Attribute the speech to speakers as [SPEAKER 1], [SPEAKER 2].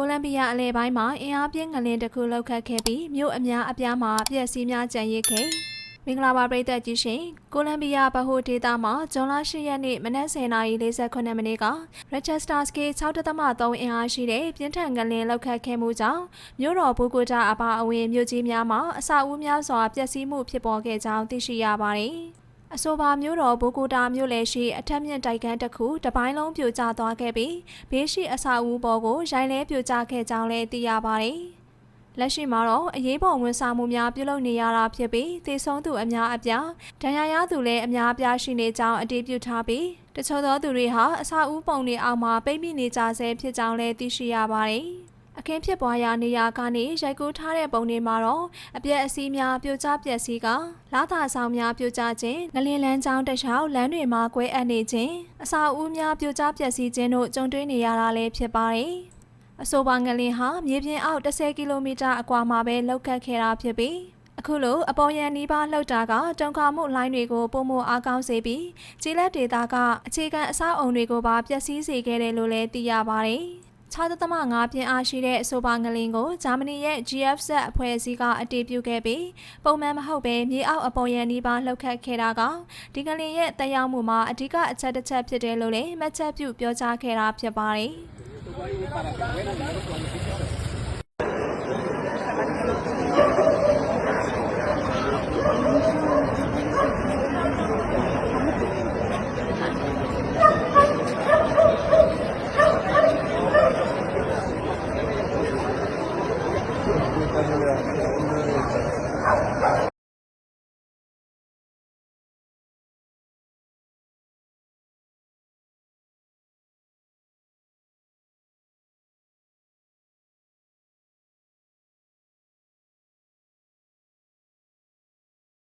[SPEAKER 1] ကိုလံဘီယာအလဲပိုင်းမှာအင်အားပြင်းငလင်တစ်ခုလှုပ်ခတ်ခဲ့ပြီးမြို့အများအပြားမှာအပျက်စီးများကျန်ရစ်ခဲ့မင်္ဂလာပါပရိသတ်ကြီးရှင်ကိုလံဘီယာဗဟိုဒေသမှာဇွန်လ10ရက်နေ့မနက်10:48မိနစ်က Rochester Scale 6.3အင်အားရှိတဲ့ပြင်းထန်ငလင်လှုပ်ခတ်ခဲ့မှုကြောင့်မြို့တော်ဘူကိုတာအပါအဝင်မြို့ကြီးများမှာအဆောက်အဦများစွာပျက်စီးမှုဖြစ်ပေါ်ခဲ့ကြောင်းသိရှိရပါတယ် အဆိုပါမြို့တော်ဘိုကိုတာမြို့လေရှိအထက်မြင့်တိုက်ခန်းတစ်ခုတစ်ပိုင်းလုံးပြိုကျသွားခဲ့ပြီးဘေးရှိအဆောက်အဦပေါ်ကိုရိုင်းလဲပြိုကျခဲ့ကြောင်းလည်းသိရပါတယ်။လက်ရှိမှာတော့အရေးပေါ်ဝန်ဆောင်မှုများပြုလုပ်နေရတာဖြစ်ပြီးသေဆုံးသူအများအပြားဒဏ်ရာရသူလည်းအများအပြားရှိနေကြောင်းအတည်ပြုထားပြီးတချို့သောသူတွေဟာအဆောက်အဦပုံတွေအောက်မှာပိတ်မိနေကြဆဲဖြစ်ကြောင်းလည်းသိရှိရပါတယ်။ အခင်းဖြစ်ပွားရာနေရာကနေရိုက်ကူးထားတဲ့ပုံတွေမှာတော့အပြက်အစီးများပြိုကျပျက်စီးကလာသာဆောင်များပြိုကျခြင်းငလင်လန်းချောင်းတစ်လျှောက်လမ်းတွေမှာကွဲအပ်နေခြင်းအစာအုပ်များပြိုကျပျက်စီးခြင်းတို့ကြုံတွေ့နေရတာလည်းဖြစ်ပါတယ်။အဆိုပါငလင်ဟာမြေပြင်အောက်10ကီလိုမီတာအကွာမှာပဲလောက်ခတ်ခဲ့တာဖြစ်ပြီးအခုလိုအပေါ်ယံနီးပါးလှုပ်တာကတုံခါမှုလိုင်းတွေကိုပုံမအားကောင်းစေပြီးကြီးလက်ဒေတာကအခြေခံအဆောက်အုံတွေကိုပါပျက်စီးစေခဲ့တယ်လို့လည်းသိရပါတယ်။ 6.5ပြင်းအားရှိတဲ့အဆိုပါငလင်ကိုဂျာမနီရဲ့ GFZ အဖွဲ့အစည်းကအတည်ပြုခဲ့ပြီးပုံမှန်မဟုတ်ဘဲမြေအောက်အပေါ်ယံနီးပါးလှုပ်ခတ်ခဲ့တာကဒီငလင်ရဲ့တက်ရောက်မှုမှာအဓိကအချက်တစ်ချက်ဖြစ်တယ်လို့လည်းမှတ်ချက်ပြုပြောကြားခဲ့တာဖြစ်ပါတယ်။ 看这里